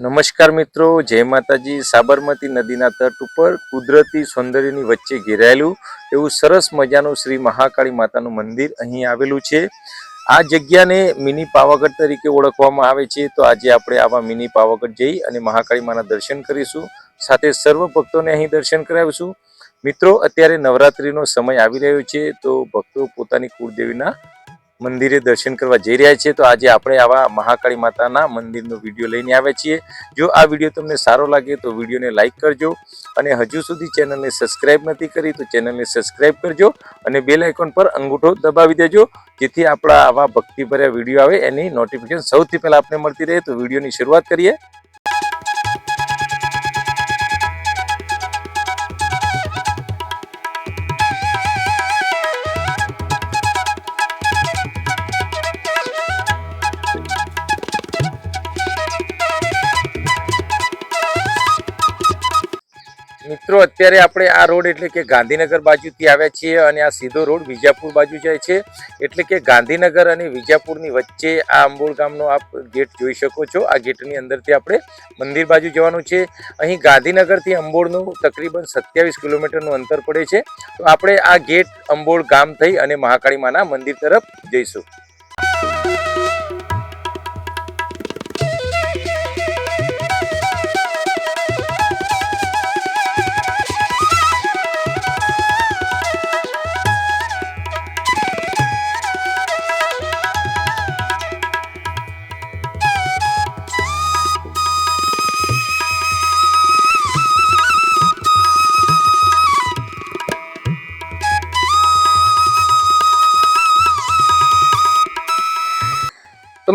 નમસ્કાર મિત્રો, જય માતાજી. સાબરમતી નદીના તટ ઉપર કુદરતી સૌંદર્યની વચ્ચે ઘેરાયેલું એવું સરસ મજાનું શ્રી મહાકાળી માતાનું મંદિર અહીં આવેલું છે. આ જગ્યાને મિની પાવાગઢ તરીકે ઓળખવામાં આવે છે. તો આજે આપણે આવા મિની પાવાગઢ જઈ અને મહાકાળી માના દર્શન કરીશું. સાથે સર્વ ભક્તોને અહીં દર્શન કરાવીશું. મિત્રો, અત્યારે નવરાત્રિનો સમય આવી રહ્યો છે. તો ભક્તો પોતાની કુળદેવીના મંદિરે દર્શન કરવા જઈ રહ્યા છીએ, તો આજે આપણે આવા મહાકાળી માતાના મંદિરનો વીડિયો લઈને આવ્યા છીએ. જો આ વીડિયો તમને સારો લાગે તો વિડીયોને લાઇક કરજો અને હજુ સુધી ચેનલને સબસ્ક્રાઇબ નથી કરી તો ચેનલને સબસ્ક્રાઇબ કરજો અને બેલ આઇકોન પર અંગૂઠો દબાવી દેજો, જેથી આપણા આવા ભક્તિભર્યા વીડિયો આવે એની નોટિફિકેશન સૌથી પહેલાં આપને મળતી રહે. તો વિડીયોની શરૂઆત કરીએ. મિત્રો, અત્યારે આપણે આ રોડ એટલે કે ગાંધીનગર બાજુથી આવ્યા છીએ અને આ સીધો રોડ વિજાપુર બાજુ જાય છે. એટલે કે ગાંધીનગર અને વિજાપુરની વચ્ચે આ અંબોળ ગામનો આપ ગેટ જોઈ શકો છો. આ ગેટની અંદરથી આપણે મંદિર બાજુ જવાનું છે. અહીં ગાંધીનગરથી અંબોળનું તકરીબન સત્યાવીસ કિલોમીટરનું અંતર પડે છે. તો આપણે આ ગેટ અંબોળ ગામ થઈ અને મહાકાળી માના મંદિર તરફ જઈશું.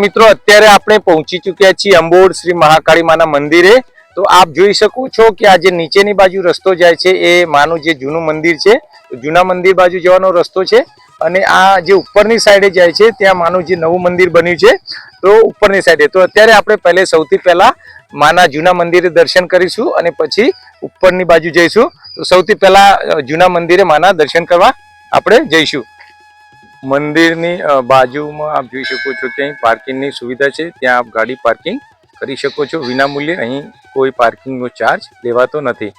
મિત્રો, અત્યારે આપણે પહોંચી ચૂક્યા છીએ અંબોડ શ્રી મહાકાળી માના મંદિરે. તો આપ જોઈ શકો છો કે આ જે નીચેની બાજુ રસ્તો જાય છે, એ માનું જે જૂનું મંદિર છે જૂના મંદિર બાજુ જવાનો રસ્તો છે. અને આ જે ઉપરની સાઈડે જાય છે, ત્યાં માનું જે નવું મંદિર બન્યું છે, તો ઉપરની સાઈડે. તો અત્યારે આપણે પહેલે સૌથી પહેલા માના જૂના મંદિરે દર્શન કરીશું અને પછી ઉપરની બાજુ જઈશું. તો સૌથી પહેલા જૂના મંદિરે માના દર્શન કરવા આપણે જઈશું. મંદિરની બાજુમાં આપ જોઈ શકો છો કે અહીં પાર્કિંગની સુવિધા છે. ત્યાં આપ ગાડી પાર્કિંગ કરી શકો છો. વિનામૂલ્યે અહીં કોઈ પાર્કિંગનો ચાર્જ લેવાતો નથી.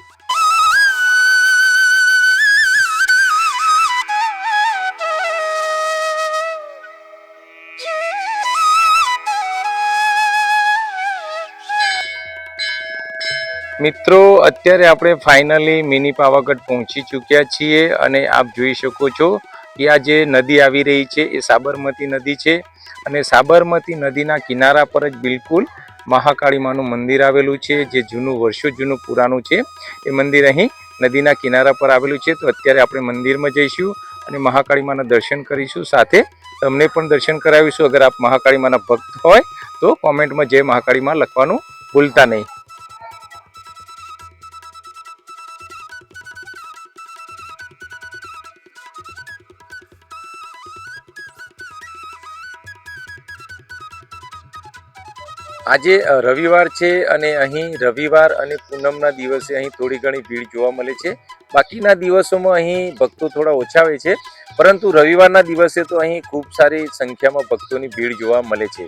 મિત્રો, અત્યારે આપણે ફાઇનલી મિની પાવાગઢ પહોંચી ચૂક્યા છીએ અને આપ જોઈ શકો છો કે આ જે નદી આવી રહી છે એ સાબરમતી નદી છે. અને સાબરમતી નદીના કિનારા પર જ બિલકુલ મહાકાળી માનું મંદિર આવેલું છે, જે જૂનું, વર્ષો જૂનું, પુરાણું છે. એ મંદિર અહીં નદીના કિનારા પર આવેલું છે. તો અત્યારે આપણે મંદિરમાં જઈશું અને મહાકાળી માના દર્શન કરીશું. સાથે તમને પણ દર્શન કરાવીશું. અગર આપ મહાકાળી માના ભક્ત હોય તો કોમેન્ટમાં જય મહાકાળી માં લખવાનું ભૂલતા નહીં. આજે રવિવાર છે અને અહીં રવિવાર અને પૂનમના દિવસે અહીં થોડી ઘણી ભીડ જોવા મળે છે. બાકીના દિવસોમાં અહીં ભક્તો થોડા ઓછા હોય છે, પરંતુ રવિવારના દિવસે તો અહીં ખૂબ સારી સંખ્યામાં ભક્તોની ભીડ જોવા મળે છે.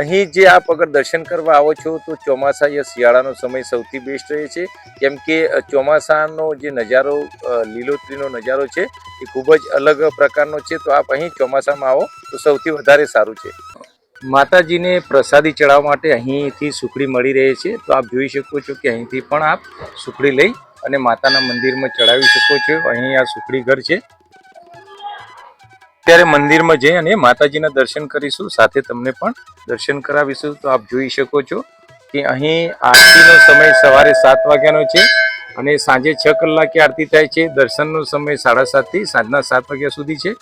અહીં જે આપ અગર દર્શન કરવા આવો છો તો ચોમાસા યા શિયાળાનો સમય સૌથી બેસ્ટ રહે છે. કેમ કે ચોમાસાનો જે નજારો લીલોતરીનો નજારો છે એ ખૂબ જ અલગ પ્રકારનો છે. તો આપ અહીં ચોમાસામાં આવો તો સૌથી વધારે સારું છે. માતાજીને પ્રસાદી ચડાવવા માટે અહીંથી સુખડી મળી રહે છે. તો આપ જોઈ શકો છો કે અહીંથી પણ આપ સુખડી લઈ અને માતાના મંદિરમાં ચડાવી શકો છો. અહીં આ સુખડી ઘર છે. ત્યારે મંદિરમાં જઈ અને માતાજીના દર્શન કરીશું. સાથે તમને પણ દર્શન કરાવીશું. તો આપ જોઈ શકો છો કે અહીં આરતીનો સમય સવારે સાત વાગ્યાનો છે અને સાંજે છ કલાકે આરતી થાય છે. દર્શનનો સમય સાડા સાતથી સાંજના સાત વાગ્યા સુધી છે.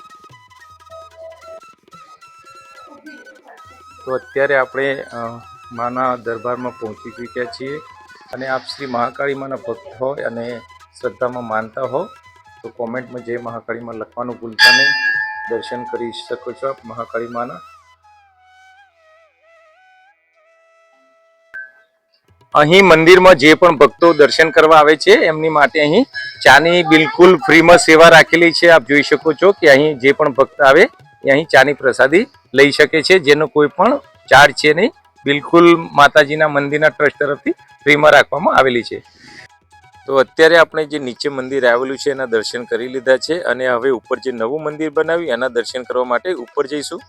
તો અત્યારે આપણે માના દરબારમાં પહોંચી ચૂક્યા છીએ અને આપ શ્રી મહાકાળી માના ભક્ત હોય અને શ્રદ્ધામાં માનતા હો, તો કોમેન્ટમાં જય મહાકાળીમાં લખવાનું ભૂલતા નહીં. દર્શન કરી શકો છો આપ મહાકાળી માના. અહીં મંદિરમાં જે પણ ભક્તો દર્શન કરવા આવે છે, એમની માટે અહીં ચાની બિલકુલ ફ્રીમાં સેવા રાખેલી છે. આપ જોઈ શકો છો કે અહીં જે પણ ભક્ત આવે અહીં ચાની પ્રસાદી લઈ શકે છે, જેનો કોઈ પણ ચાર્જ છે નહીં. બિલકુલ માતાજીના મંદિરના ટ્રસ્ટ તરફથી ફ્રીમાં રાખવામાં આવેલી છે. તો અત્યારે આપણે જે નીચે મંદિર આવેલું છે, એના દર્શન કરી લીધા છે અને હવે ઉપર જે નવું મંદિર બનાવ્યું, એના દર્શન કરવા માટે ઉપર જઈશું.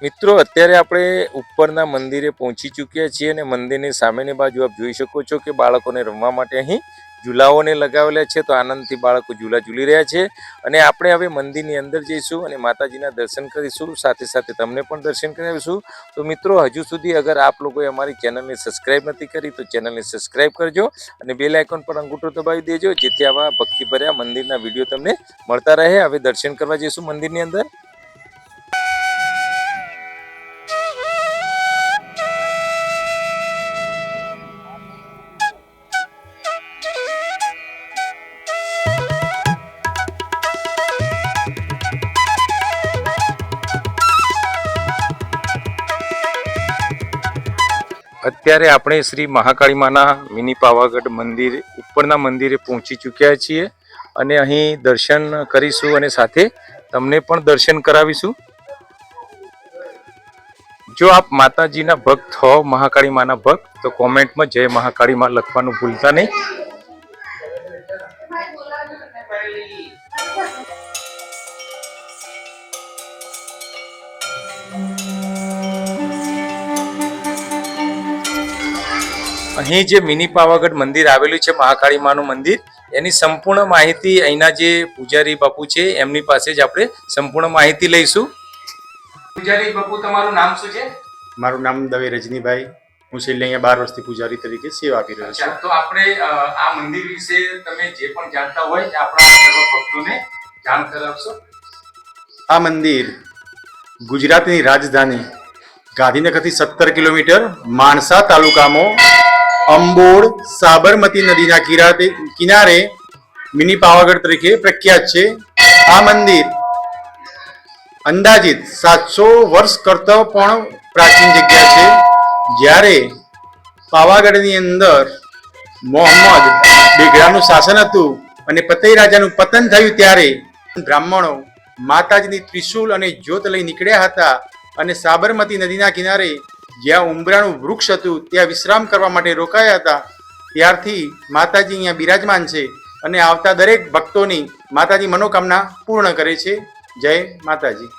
મિત્રો, અત્યારે આપણે ઉપરના મંદિરે પહોંચી ચૂક્યા છીએ અને મંદિરની સામેની બાજુ આપ જોઈ શકો છો કે બાળકોને રમવા માટે અહીં ઝૂલાઓને લગાવેલા છે. તો આનંદથી બાળકો ઝૂલા ઝૂલી રહ્યા છે. અને આપણે હવે મંદિરની અંદર જઈશું અને માતાજીના દર્શન કરીશું. સાથે સાથે તમને પણ દર્શન કરાવીશું. તો મિત્રો, હજુ સુધી અગર આપ લોકોએ અમારી ચેનલને સબસ્ક્રાઈબ નથી કરી, તો ચેનલને સબસ્ક્રાઈબ કરજો અને બેલ આઇકોન પર અંગૂઠો દબાવી દેજો, જેથી આવા ભક્તિભર્યા મંદિરના વીડિયો તમને મળતા રહે. હવે દર્શન કરવા જઈશું મંદિરની અંદર. અત્યારે આપણે શ્રી મહાકાળી માના મિની પાવાગઢ મંદિર ઉપરના મંદિરે પહોંચી ચૂક્યા છીએ અને અહીં દર્શન કરીશું અને સાથે તમને પણ દર્શન કરાવીશું. જો આપ માતાજીના ભક્ત હો મહાકાળી માના ભક્ત, તો કોમેન્ટમાં જય મહાકાળી માં લખવાનું ભૂલતા નહીં. અહીં જે મિની પાવાગઢ મંદિર આવેલું છે મહાકાળી માનું મંદિર એની સંપૂર્ણ માહિતી અહીંના જે પૂજારી બાપુ છે એમની પાસે જ આપણે સંપૂર્ણ માહિતી લઈશું. પૂજારી બાપુ તમારું નામ શું છે? મારું નામ દવે રજનીભાઈ. હું છેલ્લે અહીંયા બાર વર્ષથી પૂજારી તરીકે સેવા આપી રહ્યો છું. તો આપણે આ મંદિર વિશે તમે જે પણ જાણતા હોય આપણા સર્વ ભક્તોને જાણ કરાવશો. આ મંદિર ગુજરાતની રાજધાની ગાંધીનગરથી સત્તર કિલોમીટર માણસા તાલુકામાં અંબોડ સાબરમતી નદીના કિનારે કિનારે મિની પાવાગઢ તરીકે પ્રખ્યાત છે. આ મંદિર અંદાજિત સાતસો વર્ષ કરતાં પણ પ્રાચીન જગ્યા છે. જ્યારે પાવાગઢની અંદર મોહમ્મદ બેગડાનું શાસન હતું અને પતઈ રાજાનું પતન થયું ત્યારે બ્રાહ્મણો માતાજીની ત્રિશૂલ અને જ્યોત લઈ નીકળ્યા હતા અને સાબરમતી નદીના કિનારે જ્યાં ઉંબરાનું વૃક્ષ હતું, ત્યાં વિશ્રામ કરવા માટે રોકાયા હતા. ત્યારથી માતાજી અહીંયા બિરાજમાન છે અને આવતા દરેક ભક્તોની માતાજી મનોકામના પૂર્ણ કરે છે. જય માતાજી.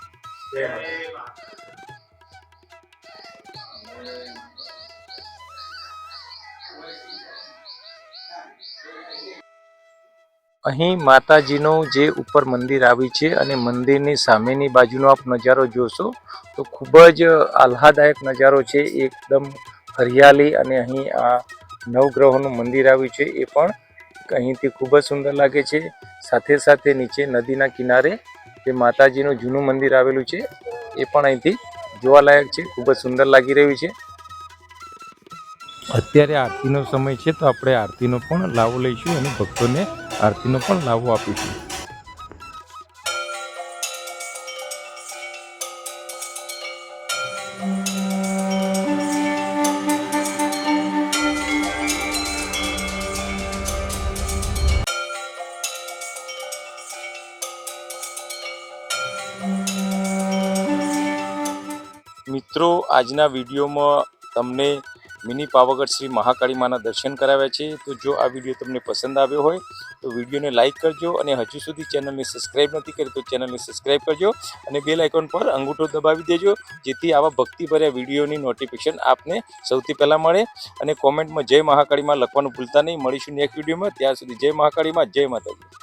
અહીં માતાજીનું જે ઉપર મંદિર આવ્યું છે અને મંદિરની સામેની બાજુનો આપ નજારો જોશો, તો ખૂબ જ આહલાદાયક નજારો છે. એકદમ હરિયાળી અને અહીં આ નવગ્રહોનું મંદિર આવ્યું છે એ પણ અહીંથી ખૂબ જ સુંદર લાગે છે. સાથે સાથે નીચે નદીના કિનારે જે માતાજીનું જૂનું મંદિર આવેલું છે, એ પણ અહીંથી જોવાલાયક છે, ખૂબ જ સુંદર લાગી રહ્યું છે. અત્યારે આરતીનો સમય છે, તો આપણે આરતીનો પણ લાવો લઈશું અને ભક્તોને આરતીનો પણ લાભો આપીશું. મિત્રો આજના વિડીયોમાં તમને મિની પાવાગઢ શ્રી મહાકાળી માના દર્શન કરાવ્યા છે. તો જો આ વીડિયો તમને પસંદ આવ્યો હોય, તો વિડીયોને લાઇક કરજો અને હજુ સુધી ચેનલને સબસ્ક્રાઇબ નથી કરી, તો ચેનલને સબસ્ક્રાઇબ કરજો અને બેલ આઇકોન પર અંગૂઠો દબાવી દેજો, જેથી આવા ભક્તિભર્યા વિડીયોની નોટિફિકેશન આપને સૌથી પહેલાં મળે. અને કોમેન્ટમાં જય મહાકાળીમાં લખવાનું ભૂલતા નહીં. મળીશું નેક્સ્ટ વિડીયોમાં. ત્યાં સુધી જય મહાકાળીમાં જય માતાજી.